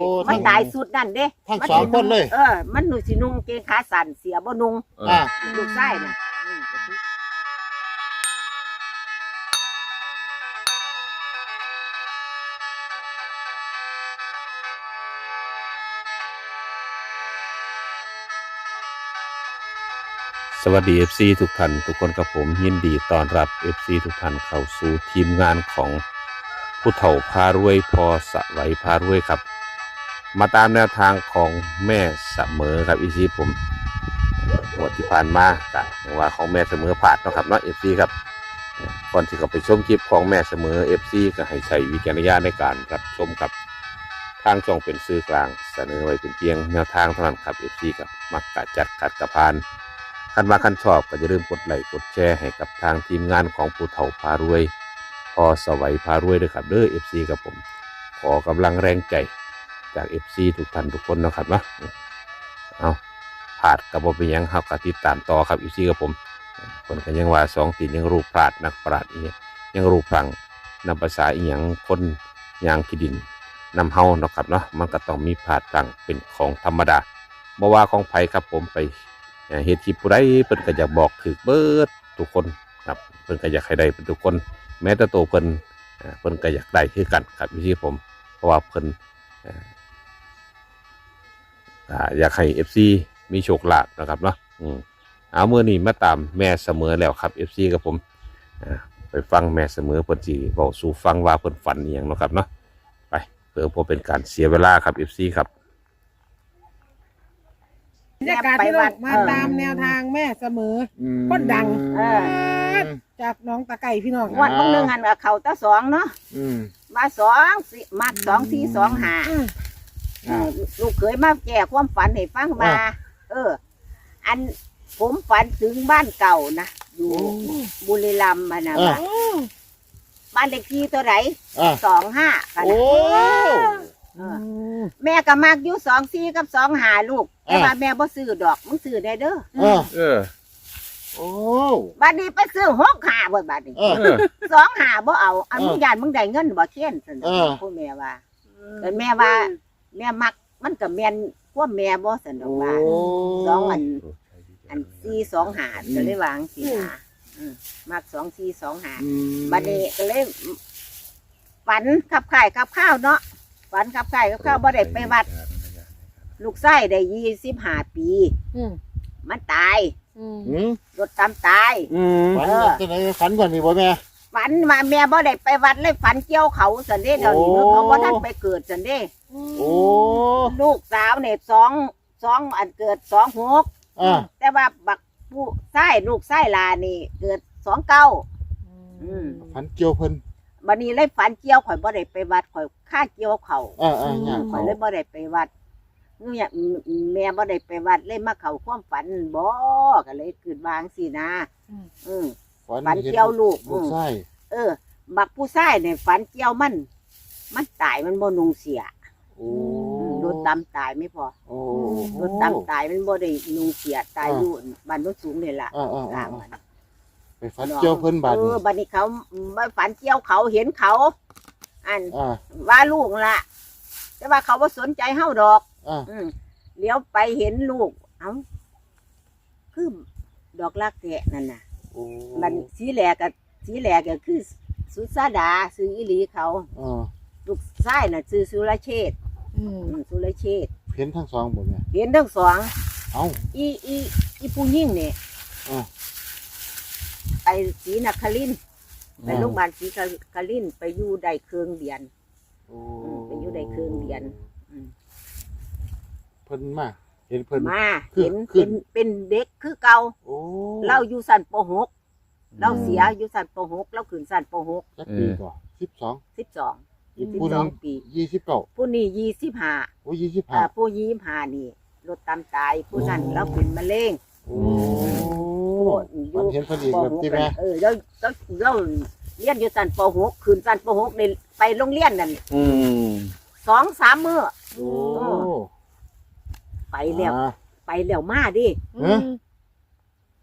โอ้มันทั้งตายสุดนั่นเด้ทั้งมัสองคนเลย เออ มันหนูสินุ่งเกงขาสั้นเสียบ่นุ่งเอออ่าลูกไส้น่ะอืมสวัสดี FC ทุกท่านทุกคนกับผมยินดีต้อนรับ FC ทุกท่านเข้าสู่ทีมงานของผู้เฒ่าพารวยพอสะไหวพารวยครับ มาตามแนวทางของแม่เสมอครับอีซีผมงวดที่ผ่านมากะว่าของแม่เสมอผ่านนะครับเนาะ FC ครับก่อนที่จะไปชมคลิปของแม่เสมอ FC ก็ให้ใช้วิจารณญาณในการรับชมครับทางช่องเป็นสื่อกลางเสนอไว้เป็นเพียงแนวทางเท่านั้นครับ FC ครับมักกะจัดขัดกระพานคันมาคันชอบก็อย่าลืมกดไลค์กดแชร์ให้กับทางทีมงานของผู้เฒ่าพารวย พอสวัยพารวยด้วยครับเด้อ FC กับผม ขอกำลังแรงใจ จาก FC ทุกท่านทุกคนนะครับเนาะเอาผาดกับบเป็นยังครับกติดตามต่อครับ FC กับผมคนกันยังว่าสองตีนยังรูปพลาดนักปราดอีกยังรูปพลังนำภาษาอีหยังคนยางขีดินนำเฮาเนาะครับเนาะมันก็ต้องมีพลาดพลังเป็นของธรรมดาบ่ว่าของไผครับผมไปเฮ็ดคลิปผู้ใดเพิ่นก็อยากบอกถึกเบิดทุกคนครับเพิ่นก็อยากให้ได้เป็นทุกคน แม้แต่ตัวเพิ่นเพิ่นก็อยากได้คือกันครับวิธีผมเพราะว่าเพิ่น อ่าอ่าอยากให้ FC มีโชคลาภนะครับเนาะอืมเอามื้อนี้มาตามแม่เสมอแล้วครับ FC กับผมอ่าไปฟังแม่เสมอเพิ่นสิเว้าสู่ฟังว่าเพิ่นฝันอีหยังเนาะครับเนาะไปเพื่อบ่เป็นการเสียเวลาครับ FC ครับ บรรยากาศที่เรามาตามแนวทางแม่เสมอคนดัง เออจากน้องตะไก่พี่น้อง งวันบางหนึงหันกับเขาตาสองเนาะอืม มาสองสิมักสองสี่สองหาอืม อ่า ลูกเคยมาแก้ความฝันให้ฟังมา อ่า เออ อันผมฝันถึงบ้านเก่านะอยู่โอ้บุรีรัมย์มานะอ่า ว่าบ้านเลขที่ตัวไหนอ่าสองห้ากันโอ้เออ แม่ก็มักอยู่สองสี่กับสองหาลูกแต่ว่าแม่บ่ซื้อดอกมึงซื้อได้เด้อเออเออ โอ้ บัดนี้ไปซื้อหกหาบ่บัดนี้เออเออ สองหาบ่เอาอันเออมึงยานมึงได้เงินบ่เทียนซั่นเออพ่อแม่ว่าแต่แม่ว่า แม่มัก มันก็แม่นความแม่บ่ซั่นดอกโอ้ว่าสองอัน อันสี่สองหาก็เลยวางสี่หาอืมมักสองสี่สองหาอืมบัดนี้ก็เลยฝันขับข่ายขับข้าวเนาะฝันขับข่ายขับข้าวบ่ได้ไปวัด ลูกไส้ได้ยี่สิบห้าปี อืมมันตายอืมอืมรถตามตาย อืมฝันเออ จะไหนฝันก่อนนี่บ่แม่ ฝันมาแม่บ่ได้ไปวัดเลยฝันเกี่ยวเขาสันเด้เดี๋ยวนี้โอ้เขาบ่ทันไปเกิดสันเด้โอ้ลูกสาวเนี่ยสองสองอันเกิดสองหกอ่าแต่ว่าบักผู้ไส้ลูกไส้ลานี่ เกิดสองเก้าอืมฝันเกี่ยวเพิ่นบัดนี้เลยฝันเกี่ยวข่อยบ่ได้ไปวัดข่อยค่าเกี่ยวเขาอ่าอ่าเนี่ยข่อเขายเลยบ่ได้ไปวัดเนี่ยแม่บ่ได้ไปวัดเลยมาเข้าความฝันบ่ก็เลยเกิดวาจั่งสินะ อืม ฝันเกี่ยวลูกลูกไส้เออ บักผู้ชายเนี่ยฝันเกี่ยวมัน มันตายมันบ่นุงเสียโอ้อืมโดนตำตายไม่พอโอ้โดนตำตายมันบ่ได้นุงเสียตายอยู่บ้านโนนสูงนี่ล่ะอ่าอ่ากลาอ่างมันไปฝันเกี่ยวเพิ่นบาดเอนี้อบัดนี้เขามาฝันเกี่ยวเขาเห็นเขา อันอ่าว่าลูกล่ะแต่ว่าเขาบ่สนใจเฮาดอกอ่าอืมเลี้ยวไปเห็นลูก เอ้าคือดอกลักแกะนั่นน่ะ โอ้มันสีแหลกกับสีแหลกก็คือสุสาดาซื้ออีหลีเขาอ่าลูกชายน่ะซื้อสุรเชษฐ์อืมอืมสุรเชษฐ์เห็นทั้งสองบ่แม่เห็นทั้งสองเอ้า อีอีอีผู้ยิ่งเนี่ยอ่าไปศรีนครินทร์ไปโรงพยาบาลศรีนครินทร์ไปอยู่ได้เครื่องเดือน โอ้อืมไปอยู่ได้ครึ่งเดือน อืม เพิ่นมา เห็นเพิ่น มาคือเห็นคือเป็นเป็นเด็กคือเก่าโอ้เราอยู่สันปหกเราเสียอยู่สันปหกเราขืนสันปหกจักปีก่อนสิบสอง สิบสองอยู่สิบผู้หสนึ่อง งปียี่สิบเก้าผู้นี้ยี่สิบห้าโอ้ยี่สิบอ่าห้าผู้ยี่สิบห้านี่รถตามตายผู้นั้นโอ้เราเป็นมะเร็งโอ้อยู่มันเห็นเพิ่นอีกปแบบหกที่แม่เออเราเราเราเรียนอยู่สันปหกขืนสันปหกในไปโรงเรียนนั่นอืม สองสามมื้อ โอ้ ไปแล้วอ่าไปแล้วมาดิเอ๊ะ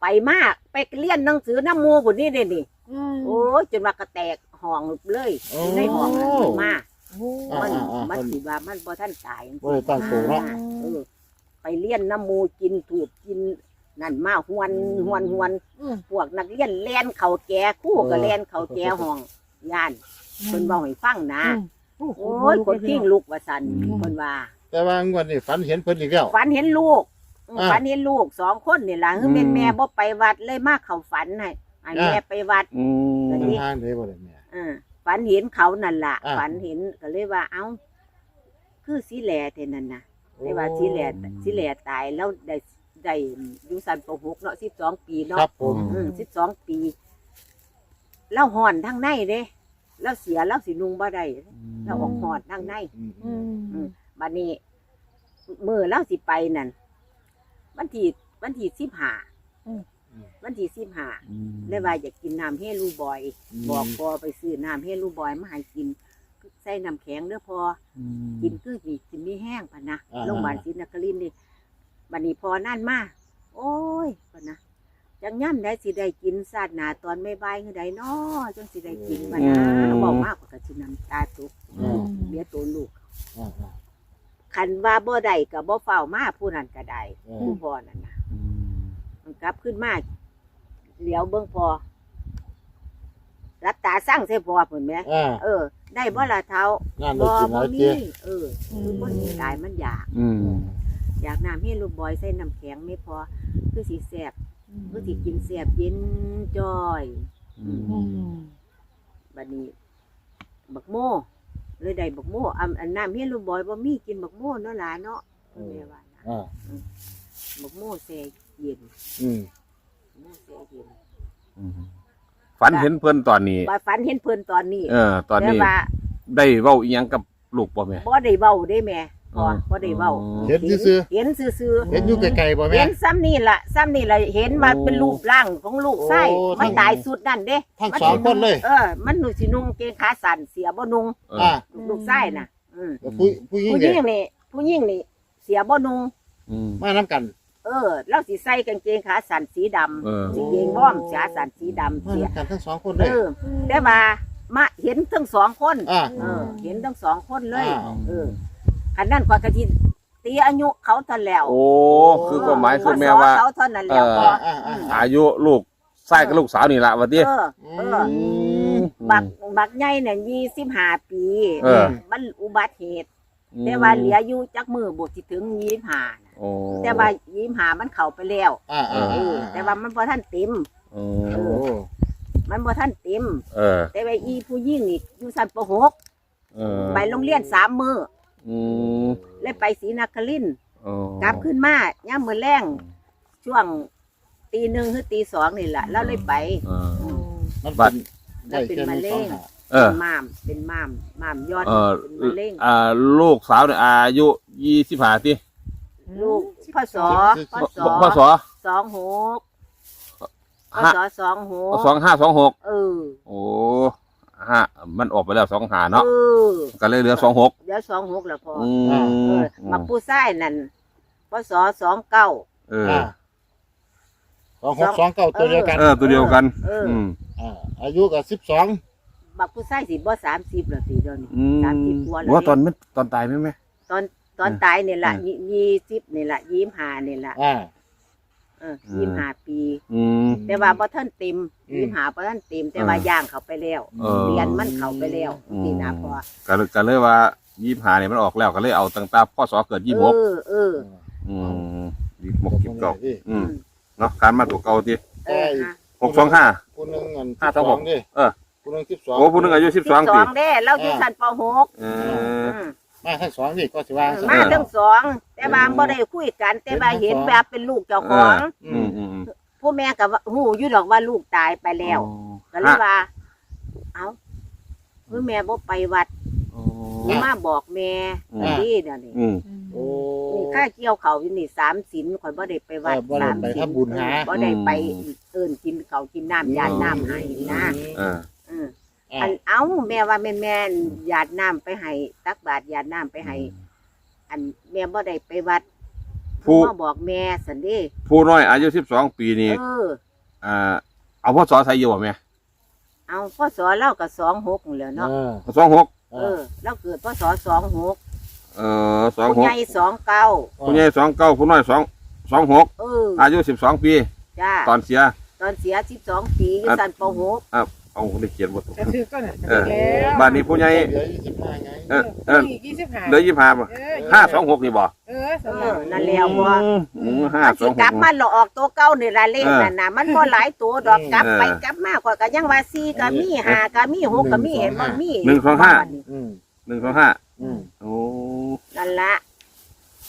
ไปมากไปเรียนหนังสือน้ำหมูบุนี่เด่นี่ อืมโอ้ยจนว่ากระแตกห้องเลยโอ้ในห้องนั้นมาอโอ้อ่ามันอ่าอ่ามันสิว่ามันบ่ท่านตายจังบ่ได้ตั้งตัวเนาะ เออไปเลี้ยนน้ำหมูกินถูกกินนั่นมาหวนหวนหวนอืมพวกนักเรียนแล่นเขาแก่คู่ก็แล่นเขาแก่ห้องย่านเพิ่นเว้าให้ฟังนะอืม โอ้ยคนกิ้งลูกว่าซั่นอืม เพิ่นว่า แต่ว่างวดนี้ฝันเห็นเพิ่นอีกแล้ว ฝันเห็นลูกอืมอ่าฝันเห็นลูกสองคนนี่ล่ะคือแม่นแม่บ่ไปวัดเลยมาเข้าฝันให้ให้อ่า แม่ไปวัด อืมอันเดินี้นทางได้บ่ได้แม่ เออฝันเห็นเขานั่นล่ะอ่า ฝันเห็นก็เลยว่าเอ้า คือสีแหล่เท่านั้นน่ะได้ว่าสีแหล่สีแหล่ตายแล้วได้ได้อยู่สันปหกเนาะ12ปีคเนาะรับผมอืม12ปี แล้วห่อนทางในเด้แล้วเสียแล้วสินุงบ่ได้แล้วออกหอดทางใน อืมอืมบัดนี้ มือแล้วสิไปนั่นวันที่วันที่สิบห้าวันที่สิบห้าได้ว่าอยากกินน้ำเฮลูบอยบอกพอไปซื้อน้ำเฮลูบอยมาให้กินใส่น้ำแข็งเด้อพอกินคือสิกินไม่แห้งพะนะอ่า โรงพยาบาลศรีนครินทร์นี่บัดนี้พอนั่นมาโอ้ยพะนะจังย่ำได้สิได้กินซาดหนาตอนไม่บายคือใดน้อจังสิได้กินพะนะอืม บอกมากกว่ากับสิน้ำตาตกอืมเบี้ยตัวลูก อ่าอ่า คันว่าบ่ได้กับบ่เฝ้ามาผู้นั้นก็ได้เออผู้พ่อนั่นนะมันกลับขึ้นมาเหลียวเบิ่งพอรับตาสร้างใส่พอเพิ่นแหม่อ่าเออ ได้บ่ล่ะเท้างานได้บ่กินหบ่ลายมีเตี้ยเออคือคนที่ตายมันอยาก อืม อยากน้ำให้ลูกบอยใส่น้ำแข็งไม่พอคือสิแซ่บคือสิกินแซ่บเย็นจ้อยอืมอืมบัดนี้ บักโม่ เลยได้บักโม่อันอันน้ำให้ลูกบอยบ่มีกินบักโม่เนาะหลานเนาะแม่ว่านะอ่าบักโม่แซ่เย็นอืมบักโม่แซ่เย็นอืมฝันเห็นเพื่อนตอนนี้ ว่าฝันเห็นเพิ่นตอนนี้เออ ตอนนี้แต่ว่าได้เว้าอีหยังกับลูกบ่แม่บ่ได้เว้าได้แม่ พออ๋อบ่ได้เว้าอ๋อเห็นซื่อเห็นซื่อๆเห็นอยู่ไกลๆบ่ๆแม่เห็นซ้ำนี่ล่ะซ้ำนี่ล่ะเห็นว่าโอ้เป็นรูปร่างของลูกไส้โอ้มันทั้งตายสุดนั่นเด้ทั้งมัสองคนเลย เออ มันหนูสินุ่งเกงขาสั้นเสียบ่นุ่งเอออ่าลูกไส้น่ะ อืมแล้วผู้ผู้หญิงผู้หเนี่ญิยงนี่ผู้หญิงนี่ เสียบ่นุ่ง อืม มาน้ำกัน เออแล้วสิใส่กางเกงขาสั้นสีดำเออสิเกงว้อมขาสั้นสีดำมาเสียน้ำกันทั้งสองคนเลเอยอแต่ว่ามาเห็นทั้งสองคน อ่า เออ เห็นทั้งสองคนเลยอ่าเออ อันนั้นกว่ากะทิตีอายุเขาเท่าแล้วโอ้คือความหมายคือแม่ว่าเขาเท่านั้นแล้วเออพออ่าอ่า อายุลูกไส้กับลูกสาวนี่ละวันเอนี้อเออ บักบักใหญ่เนี่ยยี่สิบห้าปี เออ มันอุบัติเหตุ แต่ว่าเหลืออยู่จักมือบทที่ถึงยี่สิบห้าโอ้แต่ว่ายี่สิบห้ามันเข้าไปแล้วอ่าอ่าเออ่าอแต่ว่ามันพอท่านเต็ม โอ้โอ้มันพอท่านเต็ม เออแต่ว่าอีผู้ยิ่งนี่อยู่สันปหกเออไปโรงเรียนสามมือ อืมเลยไปศรีนครินทร์โอ้กลับขึ้นมาย่ามมือแรงช่วงตีหนึ่งหรือตีสองนี่แหละแล้วเลยไป เออ มันบัเป็ดนได้แค่นี้สองหาเออ เป็นม่ามเป็นม่ามม่ามยอดเออ เป็นมะเร็งอ่าลูกสาวเนี่ยอายุยี่สิบห้าทีลูกพ่อสอพ่อสอพ่อสอสองหกพ่อห้าสอสองหกสองห้าสองหกเออ โอ้ ห้ามันออกไปแล้วสองหาเนาะเออก็เลยเหลือสองหกเดี๋ยวสองหกแล้วพออือมเออมาผู้ชายนั่นพ่อสอสองเก้า เออ อ่าสองหกสองเก้าตัวเดียวกันเออ ตัวเดียวกัน เอออืมอ่าอายุกับสิบสองบักผู้ชายสิบ่สามสิบแล้วสิเดี๋ยวนี้ อืมสามสิบกว่าแล้วว่าตอนนี่ไม่ตอนตายไหมแม่ ตอนตอนอืมตายนี่แหละอืม ยี่สิบนี่แหละยี่สิบห้านี่แหละอ่าเออยี่สิบห้าปี อืม แต่ว่าบ่ท่านเต็มอืม ยี่สิบห้าบ่ท่านเต็มแต่เออว่าย่างเขาไปแล้วเออ เรียนมันเขาไปแล้วอืมนี่นะพอก็เลยก็เลยว่ายี่สิบห้าเนี่ยมันออกแล้วก็เลยเอาตั้งแต่พ่อสอเกิดยี่สิบหกเออเออ อืมยี่สิบหกยี่สิบเก้าที่อืมเนาะการมาตัวเก่าทีเออฮะหกสองห้าผู้หนึงเงินห้าสองหกดิเออผู้หนึงสิบสองโอ้ผู้หนึงอายุสิบสองสปีองเด้เราอยู่ชั้นปหกเออม มาทั้งสองนี่ก็สิว่าเออมาทั้งสอง แต่ว่าบ่ได้คุยกัน แต่ว่าเห็นแบบเป็นลูกเจ้าของ อือืมมอืมอืมผู้แม่ก็ว่าฮู้อยู่ดอกว่าลูกตายไปแล้วก็เลยว่า เอ้าคือแม่บ่ไปวัดอ๋ออย่ามาบอกแม่อืม ดีเดี๋ยวนี้อืม โอ้ นี่ค่าเกี่ยวเขาวอยู่นี่สามศีลข่อยบ่ได้ไปวัดเออบ่ได้สามไปศีลทำบุญหา บ่ได้ไปเอิ้นกินเขาวกินน้ำยาดน้ำให้นะเออเออ อ่า อันเอ้าแม่ว่าแม่แม่นหยาดน้ำไปให้ตักบาตรหยาดน้ำไปให้อันแม่บ่ได้ไปวัดผู้มาบอกแม่สันเด้ผู้น้อยอายุสิบสองปีนี่เออ อ่าเอาพ่อสอใส่อยู่บ่แม่เอาพ่อสอนเล่ากับสองหกแหล้วเนาะเออสองหกเเออแล้วเกิดพศสองหกเออสองผู้หกใหญ่สองเก้าผู้ใหญ่สองเก้าผู้น้อยสองสองหกเอออายุสิบสองปี จ้าตอนเสีย ตอนเสียสิบสองปีอยู่อะสันปหก เอาได้เขียนบทจะถือก็น่ะเออแล้วบ้านนี้ผู้ใหญ่เหลือยี่สิบห้าไงเออเอออีกยี่สิบห้าเหลือยี่ห้าป่ะเออห้าสองหกนี่บ่เออสำหเอรับอนั่นแล้วบ่อืมห้ามันสสิองหกลักบมาหลอกออกตัวเก้านี่ละเลขเออนั่นน่ะมันบ่หลายตัวดอกกลับไปเออกลับมาข่อยก็ยังว่าสี่ก็มีห้าก็มีหกก็มีเห็นบ่มีหนึ่งสองห้าอืมหนึ่งสองห้าอืมโอ้นั่นละ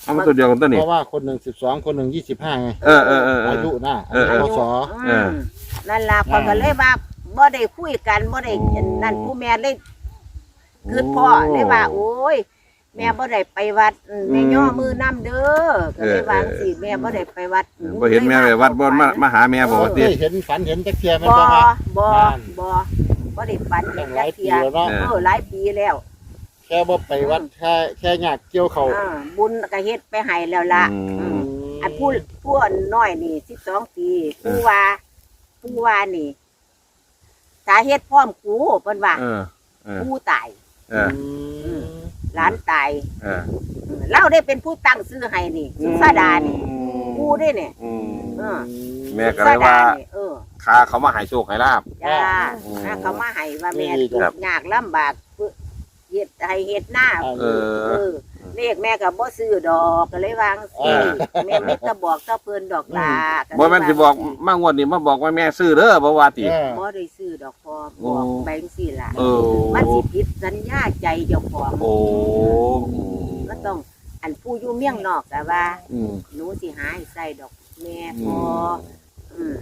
เอามาตัวเดียวกันตัวเพนี้ราะว่าคนหนึ่งสิบสองคนหนึ่งยี่สิบห้าไงเออเออเออเออาอยุนะเออเออพศเออมนั่นล่ะข่อยก็เลยว่า บ่ได้คุยกันบ่ได้โอ้นั่นผู้แม่เลยคือพ่อเลยว่า โอ้ย แม่บ่ได้ไปวัดอืมแม่ย่อมือน้ำเด้อก็เลยว่าจังสิแม่บ่ได้ไปวัดบ่เห็นแม่ไปวัดบ่มามาหาแม่บ่ว่าเคติยเห็นฝันเห็นตะเคียนมันบ่บ้างบ่นั่นบ่บ่ได้ฝันเห็ตั้นงหจัลากยปีเทียแล้วเนาะเออเออหลายปีแล้วแค่บ่ไปวัดแค่แค่หยาดเกี่ยวเขาอ่าบุญก็เฮ็ดไปให้แล้วล่ะอืมอืมอันผู้ผู้น้อยนี่12ปีผู้ว่าผู้ว่านี่ สาเหตุพร้อมกูเพิ่นว่าเออเออผู้ตาย เออหลานตายเออเออเราได้เป็นผู้ตั้งชื่อให้นี่สุสาดานี่กูได้เนี่ยอืมเออแม่ก็เลยว่าสุสดนี่เออคาเขามาใหายโชคใหายลาบ จ้าอืม ถ้าเขามาให้ว่าแม่นี่ดีทุครักบข์ยากลำบากเพื่อเฮ็ดให้เฮ็ดหน้าเอเอออ เลขแม่ก็บ่ซื้อดอกก็เลยวางเอสิอแม่ไม่ตะบอกตะเพิ่นดอกลาก็เลยบ่แม่นสิบอกมางวดนี้มาบอกว่าแม่ซื้อเด้อบ่ว่าติเออบ่ได้ซื้อดอกพอโอ้บอกไปจังซี่ล่ะเออมันสิผิดสัญญาใจเจ้าของโอ้ก็ต้องอันผู้อยู่เมียงนอกก็ว่าอืมหนูสิหาให้ใส่ดอกแม่พออืม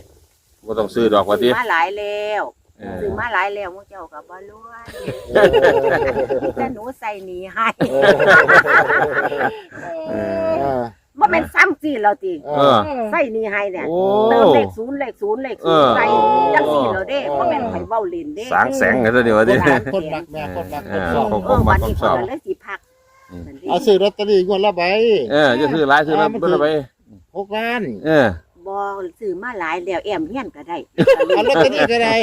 บ่ต้องซื้อดอกว่าติซื้อมาหลายแล้ว เออ ซื้อมาหลายแล้วพวกเจ้าก็บ่รวยมีแต่หนูใส่หนีให้เออเออบ่แม่นซ้ำสิเราติเอเอออ ใส่หนีให้เนี่ยโอ้เติมเลขศูนย์เลขศูนย์เลขศูนย์เออ ใส่จังสี่เราเด้เออบ่แม่นไผเว้าเล่นเด้สางแสงกันตัวเดียวว่าติคนรักแม่คนรักคนเออชอบผมเออวันนี้ผมชอบเพิ่นก็เลยสิพักอืม นั่นดิเอาซื้อลอตเตอรี่งวดละใบเออจะซื้อหลายซื้อแล้วอ่ามันเบิ่งไปหกล้าน เออ บ่ซื้อมาหลายแล้วแอมเฮียนก็ได้เอาลอตเตอรี่ก็ได้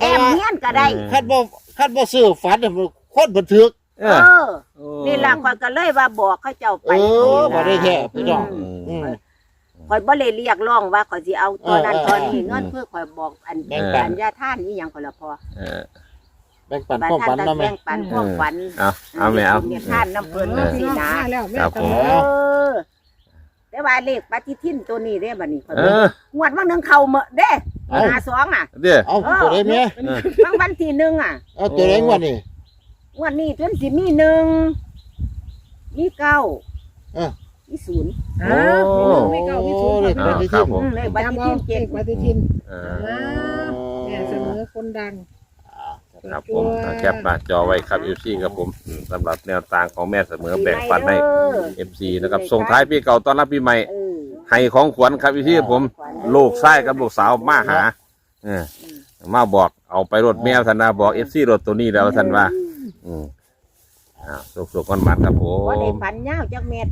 แอมเฮียนก็ได้ คัดบ่คัดบ่ซื้อฝันคนบันทึกเอเอออ นี่ล่ะข่อยก็เลยว่าบอกเขาเจ้าไป เออบ่ได้แท้พี่น้องอืม อืม ข่อยบ่ได้เรียกร้องว่าข่อยสิเอาตัวนั้นเออตัวนี้เออเงินเพื่อข่อยบอกอันแบ่งปัน อันยาท่านนี่หยังข่อยละพอเออ แบ่งปันบ้านความท่าฝันนก็เนาะแม่ แบ่งปันความฝันเอาเอาแม่เอา เนี่ยท่านน้ำเพิ่นเอจัองซี่นะมาแล้วแม่ครับผมเออ แต่ว่าเลขปฏิทินตัวนี้เด้บัดนี้ข่อยเอบอกองวดวันหนึงเข้าเมื่อเด้เอาหาสองอะเด้อ เอาตัวได้แม่บางวันที่หนึ่งอะ เอาตัวได้งวดนี่ งวดนี้จนสิมีหนึ่งมีเก้าเออมีศูนย์อ้าวมีหนึ่งมีเก้ามีศูนย์โอ้มีเลขเก้าปฏิทิน ครับผม อืมเลขปฏิจำทิเอานเก็เจ็ดบปฏิทิน เอออ้าวแม่เสมอคนดัง ครับผมแคปหน้าจอไว้ครับ FC ครับผมอืมสำหรับแนวทางของแม่เสมอแบ่งปันให้ FC นะครับส่งท้ายปีเก่าต้อนรับปีใหม่ เออ ให้ของขวัญครับพี่ผมลูกชายกับลูกสาวมาหาเออมาบอกเอาไปรถแมวธนาบอก FC รถตัวนี้แล้วท่านว่า อืมอ่าสุกๆกันมันครับผว่าได้ม ฝันยาวจักเม็ด